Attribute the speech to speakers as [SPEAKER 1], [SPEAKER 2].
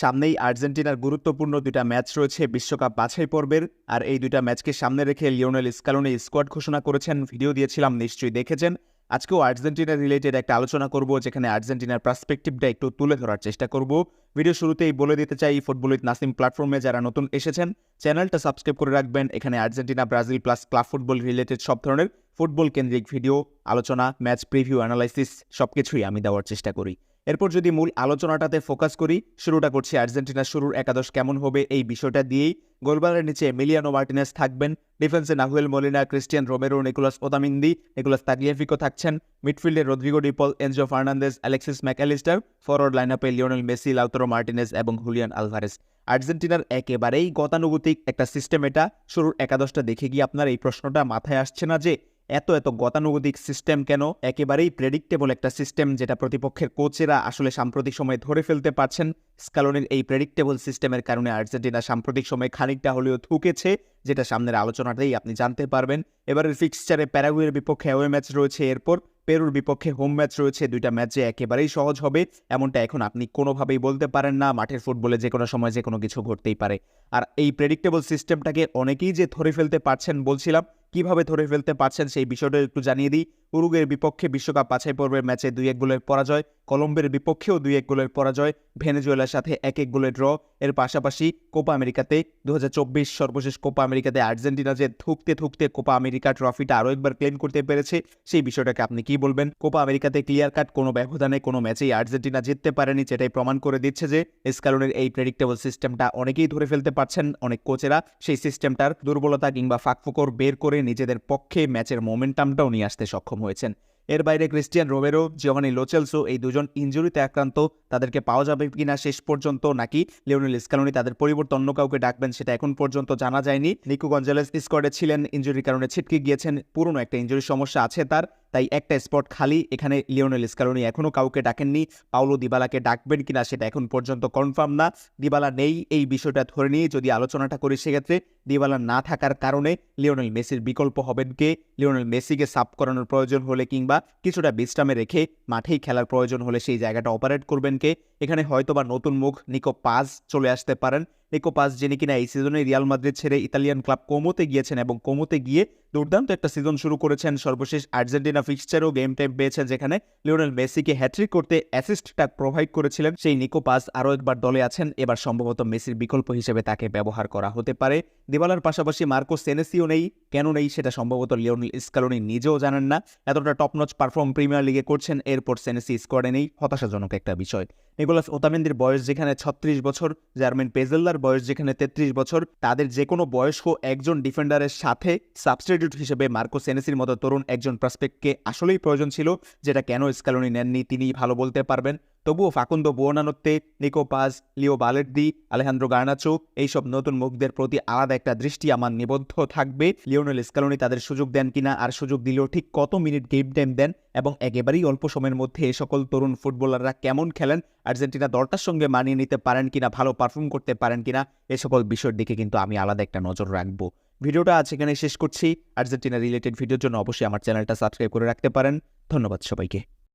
[SPEAKER 1] সামনেই আর্জেন্টিনার গুরুত্বপূর্ণ দুটা ম্যাচ রয়েছে বিশ্বকাপ বাছাই পর্বের। আর এই দুইটা ম্যাচকে সামনে রেখে লিওনেল স্কালোনি স্কোয়াড ঘোষণা করেছেন। ভিডিও দিয়েছিলাম, নিশ্চয়ই দেখেছেন। আজকেও আর্জেন্টিনা রিলেটেড একটা আলোচনা করব, যেখানে আর্জেন্টিনার পার্সপেক্টিভটা একটু তুলে ধরার চেষ্টা করব। ভিডিও শুরুতেই বলে দিতে চাই, ফুটবল উইথ নাসিম প্ল্যাটফর্মে যারা নতুন এসেছেন, চ্যানেলটা সাবস্ক্রাইব করে রাখবেন। এখানে Argentina, Brazil plus club football related সব ধরনের ফুটবল কেন্দ্রিক ভিডিও, আলোচনা, ম্যাচ প্রিভিউ, অ্যানালাইসিস, সবকিছুই আমি দেওয়ার চেষ্টা করি। এরপর যদি মূল আলোচনাটাতে ফোকাস করি, শুরুটা করছি আর্জেন্টিনার শুরুর একাদশ কেমন হবে এই বিষয়টা দিয়েই। গোলবারের নিচে মিলিয়ানো মার্টিনেস থাকবেন, ডিফেন্সে Nahuel Molina, Cristian Romero, Nicolas Otamendi, Nicolas Tagliafico থাকছেন। মিডফিল্ডে Rodrigo De Paul Enzo Fernandez Alexis Mac Allister forward line আপে লিওনেল মেসি, লাউতরো মার্টিনেস এবং হুলিয়ান আলভারেস। আর্জেন্টিনার একেবারেই গতানুগতিক একটা সিস্টেম এটা। শুরুর একাদশটা দেখে গিয়ে আপনার এই প্রশ্নটা মাথায় আসছে না যে এত এত গতানুগতিক সিস্টেম কেন? একেবারেই প্রেডিক্টেবল একটা সিস্টেম যেটা প্রতিপক্ষের কোচেরা আসলে সাম্প্রতিক সময়ে ধরে ফেলতে পারছেন। স্কালোনের এই প্রেডিক্টেবল সিস্টেমের কারণে আর্জেন্টিনা সাম্প্রতিক সময়ে খানিকটা হলেও থুকেছে, যেটা সামনের আলোচনাতেই আপনি জানতে পারবেন। এবারের ফিক্সচারে প্যারাগুয়ের বিপক্ষে অ্যাওয়ে ম্যাচ রয়েছে এরপর, পেরুর বিপক্ষে হোম ম্যাচ রয়েছে, দুইটা ম্যাচ একেবারেই সহজ হবে। এমনটা এখন আপনি কোনোভাবেই বলতে পারেন না, মাঠের ফুটবলে যে কোনো সময় যে কোনো কিছু ঘটতেই পারে। আর এই প্রেডিক্টেবল সিস্টেমটাকে অনেকেই যে ধরে ফেলতে পারছেন বলছিলাম কীভাবে ধরে ফেলতে পারছেন সেই বিষয়টা একটু জানিয়ে দিই। উরুগের বিপক্ষে বিশ্বকাপ বাছাই পর্বের ম্যাচে দুই এক গোলের পরাজয়, কলম্বের বিপক্ষেও দুই এক গোলের পরাজয়, ভেনেজুয়েলার সাথে এক এক গোলের ড্র। এর পাশাপাশি কোপা আমেরিকাতে দু হাজার চব্বিশ সর্বশেষ কোপা আমেরিকাতে আর্জেন্টিনা যে থুকতে থুকতে কোপা আমেরিকা ট্রফিটা আরও একবার ক্লেম করতে পেরেছে, সেই বিষয়টাকে আপনি কি বলবেন? কোপা আমেরিকাতে ক্লিয়ার কাট কোনো ব্যবধানে কোনো ম্যাচেই আর্জেন্টিনা জিততে পারেনি, যেটাই প্রমাণ করে দিচ্ছে যে স্কালনের এই প্রেডিক্টেবল সিস্টেমটা অনেকেই ধরে ফেলতে পারছেন, অনেক কোচেরা সেই সিস্টেমটার দুর্বলতা কিংবা ফাঁকফোকর বের করে নিজেদের পক্ষে ম্যাচের মোমেন্টামটাও নিয়ে আসতে সক্ষম হয়েছেন। এর বাইরে ক্রিস্টিয়ান রোমেরো, জিওভানি লোচেলসো এই দুজন ইঞ্জুরিতে আক্রান্ত, তাদেরকে পাওয়া যাবে কিনা শেষ পর্যন্ত নাকি লিওনেল স্কালোনি তাদের পরিবর্তে অন্য কাউকে ডাকবেন সেটা এখন পর্যন্ত জানা যায়নি। নিকো গঞ্জালেস স্কোয়াডে ছিলেন, ইঞ্জুরির কারণে ছিটকে গিয়েছেন, পুরনো একটা ইঞ্জুরির সমস্যা আছে তার। তাই একটা স্পট খালি, এখানে লিওনেল স্কালোনি এখনও কাউকে ডাকেননি। পাউলো দিবালাকে ডাকবেন কিনা সেটা এখন পর্যন্ত কনফার্ম না। দিবালা নেই এই বিষয়টা ধরে নিয়ে যদি আলোচনাটা করি সেক্ষেত্রে দিবালা না থাকার কারণে লিওনেল মেসির বিকল্প হবেন কে? লিওনেল মেসিকে সাপ করানোর প্রয়োজন হলে কিংবা কিছুটা বিশ্রামে রেখে মাঠেই খেলার প্রয়োজন হলে সেই জায়গাটা অপারেট করবেন কে? এখানে হয়তোবা নতুন মুখ নিকো পাজ চলে আসতে পারেন। নিকো পাজ যিনি কিনা এই সিজনে রিয়াল মাদ্রিদ ছেড়ে ইতালিয়ান ক্লাব কোমোতে গিয়েছেন এবং কোমোতে গিয়ে দুর্দান্ত একটা সিজন শুরু করেছেন। সর্বশেষ আর্জেন্টিনা ফিক্সচারেও গেম টাইম পেয়েছেন, যেখানে লিওনেল মেসিকে হ্যাট্রিক করতে অ্যাসিস্টটা প্রোভাইড করেছিলেন। সেই নিকো পাস আরও একবার দলে আছেন। এবার সম্ভবত মেসির বিকল্প হিসেবে তাকে ব্যবহার করা হতে পারে। দিবালার পাশাপাশি মার্কো সেনেসিও নেই। কেন নেই সেটা সম্ভবত লিওনেল স্কালোনি নিজেও জানেন না। এতটা টপনচ পারফর্ম প্রিমিয়ার লিগে করছেন, এরপর সেনেসি স্কোয়াডে নেই। হতাশাজনক একটা বিষয়। নিকোলাস ওতামেন্দির বয়স, যেখানে ছত্রিশ বছর, জার্মেন পেজেল্লার বয়স যেখানে তেত্রিশ বছর, তাদের যে কোনো বয়স্ক একজন ডিফেন্ডারের সাথে সাবস্টিটিউট হিসেবে মার্কো সেনেসির মতো তরুণ একজন প্রসপেক্টকে আসলেই প্রয়োজন ছিল, যেটা কেন স্ক্যালোনি নেননি তিনি ভালো বলতে পারবেন। তবুও Facundo Buonanotte Nico Paz, Leo Balerdi Alejandro Garnacho এইসব নতুন মুখদের প্রতি আলাদা একটা দৃষ্টি আমার নিবদ্ধ থাকবে। লিওনেল স্কালোনি তাদের সুযোগ দেন কিনা আর সুযোগ দিলেও ঠিক কত মিনিট গেম টাইম দেন এবং একেবারেই অল্প সময়ের মধ্যে এই সকল তরুণ ফুটবলাররা কেমন খেলেন, আর্জেন্টিনা দলটার সঙ্গে মানিয়ে নিতে পারেন কিনা, ভালো পারফর্ম করতে পারেন কিনা, এ সকল বিষয়ের দিকে কিন্তু আমি আলাদা একটা নজর রাখব। ভিডিওটা আজ এখানে শেষ করছি। আর্জেন্টিনা রিলেটেড ভিডিওর জন্য অবশ্যই আমার চ্যানেলটা সাবস্ক্রাইব করে রাখতে পারেন। ধন্যবাদ সবাইকে।